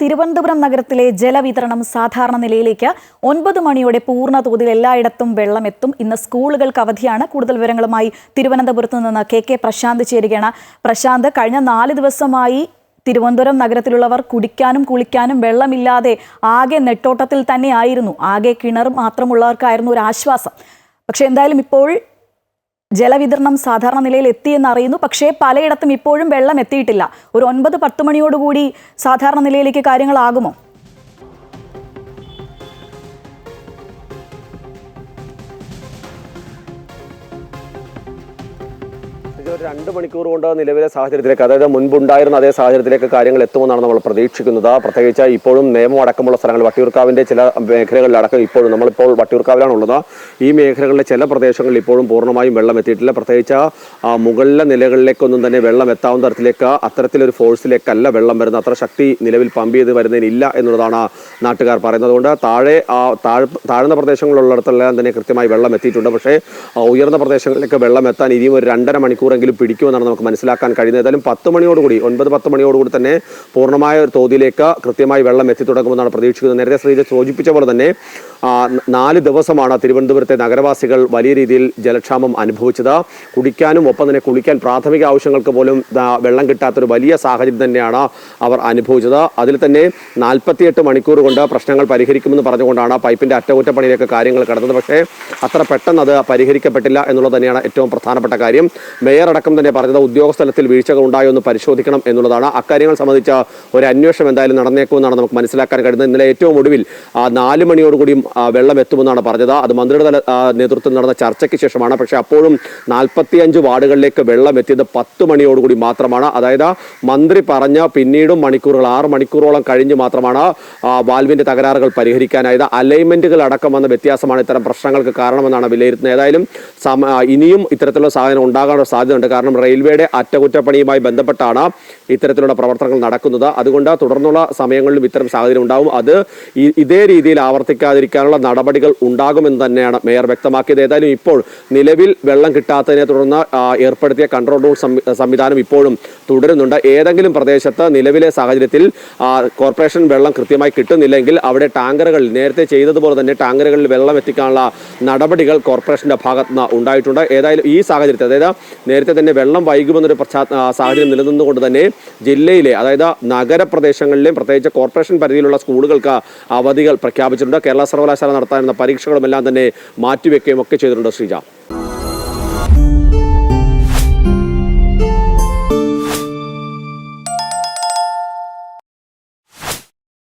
തിരുവനന്തപുരം നഗരത്തിലെ ജലവിതരണം സാധാരണ നിലയിലേക്ക് ഒൻപത് മണിയോടെ പൂർണ തോതിൽ എല്ലായിടത്തും വെള്ളമെത്തും. ഇന്ന് സ്കൂളുകൾക്ക് അവധിയാണ്. കൂടുതൽ വിവരങ്ങളുമായി തിരുവനന്തപുരത്ത് നിന്ന് കെ കെ പ്രശാന്ത് ചേരുകയാണ്. പ്രശാന്ത് കഴിഞ്ഞ നാല് ദിവസമായി തിരുവനന്തപുരം നഗരത്തിലുള്ളവർ കുടിക്കാനും കുളിക്കാനും വെള്ളമില്ലാതെ ആകെ നെട്ടോട്ടത്തിൽ തന്നെയായിരുന്നു ആകെ കിണർ മാത്രമുള്ളവർക്കായിരുന്നു ഒരു ആശ്വാസം. പക്ഷെ എന്തായാലും ഇപ്പോൾ ജലവിതരണം സാധാരണ നിലയിൽ എത്തിയെന്ന് അറിയുന്നു. പക്ഷേ പലയിടത്തും ഇപ്പോഴും വെള്ളം എത്തിയിട്ടില്ല. ഒരു ഒൻപത് പത്ത് മണിയോടുകൂടി സാധാരണ നിലയിലേക്ക് കാര്യങ്ങളാകുമോ? ഒരു രണ്ട് മണിക്കൂർ കൊണ്ട് നിലവിലെ സാഹചര്യത്തിലേക്ക് അതായത് മുൻപുണ്ടായിരുന്ന അതേ സാഹചര്യത്തിലേക്ക് കാര്യങ്ങൾ എത്തുമെന്നാണ് നമ്മൾ പ്രതീക്ഷിക്കുന്നത്. പ്രത്യേകിച്ച് ഇപ്പോഴും നിയമം അടക്കമുള്ള സ്ഥലങ്ങൾ വട്ടിയൂർക്കാവിന്റെ ചില മേഖലകളിലടക്കം ഇപ്പോഴും നമ്മളിപ്പോൾ വട്ടിയൂർക്കാവിലാണുള്ളത്. ഈ മേഖലകളിലെ ചില പ്രദേശങ്ങളിൽ ഇപ്പോഴും പൂർണമായും വെള്ളം എത്തിയിട്ടില്ല. പ്രത്യേകിച്ച് മുകളിലെ നിലകളിലേക്കൊന്നും തന്നെ വെള്ളം എത്താവുന്ന തരത്തിലേക്ക് അത്തരത്തിലൊരു ഫോഴ്സിലേക്കല്ല വെള്ളം വരുന്നത്. അത്ര ശക്തി നിലവിൽ പമ്പ് ചെയ്ത് വരുന്നതിനില്ല എന്നുള്ളതാണ് നാട്ടുകാർ പറയുന്നത്. അതുകൊണ്ട് താഴെ താഴ്ന്ന പ്രദേശങ്ങളുള്ളിടത്തെല്ലാം തന്നെ കൃത്യമായി വെള്ളം എത്തിയിട്ടുണ്ട്. പക്ഷേ ഉയർന്ന പ്രദേശങ്ങളിലേക്ക് വെള്ളം എത്താൻ ഇനിയും ഒരു രണ്ടര മണിക്കൂറെങ്കിലും പിടിക്കുമെന്നാണ് നമുക്ക് മനസ്സിലാക്കാൻ കഴിയുന്നത്. ഏതായാലും പത്ത് മണിയോടുകൂടി ഒൻപത് പത്ത് മണിയോടുകൂടി തന്നെ പൂർണമായ ഒരു തോതിലേക്ക് കൃത്യമായി വെള്ളം എത്തിത്തുടങ്ങുമെന്നാണ് പ്രതീക്ഷിക്കുന്നത്. നേരത്തെ ശ്രീജ സൂചിപ്പിച്ച പോലെ തന്നെ നാല് ദിവസമാണ് തിരുവനന്തപുരത്തെ നഗരവാസികൾ വലിയ രീതിയിൽ ജലക്ഷാമം അനുഭവിച്ചത്. കുടിക്കാനും ഒപ്പം തന്നെ കുളിക്കാൻ പ്രാഥമിക ആവശ്യങ്ങൾക്ക് പോലും വെള്ളം കിട്ടാത്തൊരു വലിയ സാഹചര്യം തന്നെയാണ് അവർ അനുഭവിച്ചത്. അതിൽ തന്നെ നാൽപ്പത്തിയെട്ട് മണിക്കൂർ കൊണ്ട് പ്രശ്നങ്ങൾ പരിഹരിക്കുമെന്ന് പറഞ്ഞുകൊണ്ടാണ് പൈപ്പിന്റെ അറ്റകുറ്റപ്പണിയിലേക്ക് കാര്യങ്ങൾ കിടന്നത്. പക്ഷേ അത്ര പെട്ടെന്ന് അത് പരിഹരിക്കപ്പെട്ടില്ല എന്നുള്ളത് തന്നെയാണ് ഏറ്റവും പ്രധാനപ്പെട്ട കാര്യം. മേയർ അടക്കം തന്നെ പറഞ്ഞത് ഉദ്യോഗസ്ഥലത്തിൽ വീഴ്ചകൾ ഉണ്ടായോ എന്ന് പരിശോധിക്കണം എന്നുള്ളതാണ്. അക്കാര്യങ്ങൾ സംബന്ധിച്ച ഒരു അന്വേഷണം എന്തായാലും നടന്നേക്കുമെന്നാണ് നമുക്ക് മനസ്സിലാക്കാൻ കഴിയുന്നത്. ഇന്നലെ ഏറ്റവും ഒടുവിൽ നാല് മണിയോടുകൂടിയും വെള്ളം എത്തുമെന്നാണ് പറഞ്ഞത്. അത് മന്ത്രിയുടെ തല നേതൃത്വത്തിൽ നടന്ന ചർച്ചയ്ക്ക് ശേഷമാണ്. പക്ഷേ അപ്പോഴും നാൽപ്പത്തിയഞ്ച് വാർഡുകളിലേക്ക് വെള്ളം എത്തിയത് പത്ത് മണിയോടുകൂടി മാത്രമാണ്. അതായത് മന്ത്രി പറഞ്ഞ പിന്നീടും മണിക്കൂറുകൾ ആറ് മണിക്കൂറോളം കഴിഞ്ഞ് മാത്രമാണ് വാൽവിന്റെ തകരാറുകൾ പരിഹരിക്കാനായത്. അലൈൻമെന്റുകൾ അടക്കം വന്ന വ്യത്യാസമാണ് ഇത്തരം പ്രശ്നങ്ങൾക്ക് കാരണമെന്നാണ് വിലയിരുത്തുന്നത്. ഏതായാലും ഇനിയും ഇത്തരത്തിലുള്ള സാധനം ഉണ്ടാകാനുള്ള സാധ്യതയുണ്ട് കാരണം റെയിൽവേയുടെ അറ്റകുറ്റപ്പണിയുമായി ബന്ധപ്പെട്ടാണ് ഇത്തരത്തിലുള്ള പ്രവർത്തനങ്ങൾ നടക്കുന്നത്. അതുകൊണ്ട് തുടർന്നുള്ള സമയങ്ങളിലും ഇത്തരം സാഹചര്യം ഉണ്ടാവും. അത് ഇതേ രീതിയിൽ ആവർത്തിക്കാതിരിക്കാനുള്ള നടപടികൾ ഉണ്ടാകുമെന്ന് തന്നെയാണ് മേയർ വ്യക്തമാക്കിയത്. ഏതായാലും ഇപ്പോൾ നിലവിൽ വെള്ളം കിട്ടാത്തതിനെ തുടർന്ന് ഏർപ്പെടുത്തിയ കൺട്രോൾ റൂം സംവിധാനം ഇപ്പോഴും തുടരുന്നുണ്ട്. ഏതെങ്കിലും പ്രദേശത്ത് നിലവിലെ സാഹചര്യത്തിൽ കോർപ്പറേഷൻ വെള്ളം കൃത്യമായി കിട്ടുന്നില്ലെങ്കിൽ അവിടെ ടാങ്കറുകളിൽ നേരത്തെ ചെയ്തതുപോലെ തന്നെ ടാങ്കറുകളിൽ വെള്ളം എത്തിക്കാനുള്ള നടപടികൾ കോർപ്പറേഷന്റെ ഭാഗത്ത് നിന്ന് ഉണ്ടായിട്ടുണ്ട്. ഏതായാലും ഈ സാഹചര്യത്തിൽ അതായത് നേരത്തെ തന്നെ വെള്ളം വൈകുമെന്നൊരു സാഹചര്യം നിലനിന്നുകൊണ്ട് തന്നെ ജില്ലയിലെ അതായത് നഗരപ്രദേശങ്ങളിലെയും പ്രത്യേകിച്ച് കോർപ്പറേഷൻ പരിധിയിലുള്ള സ്കൂളുകൾക്ക് അവധികൾ പ്രഖ്യാപിച്ചിട്ടുണ്ട്. കേരള സർവകലാശാല നടത്താനിരുന്ന പരീക്ഷകളുമെല്ലാം തന്നെ മാറ്റിവെക്കുകയും ഒക്കെ ചെയ്തിട്ടുണ്ട് ശ്രീജ.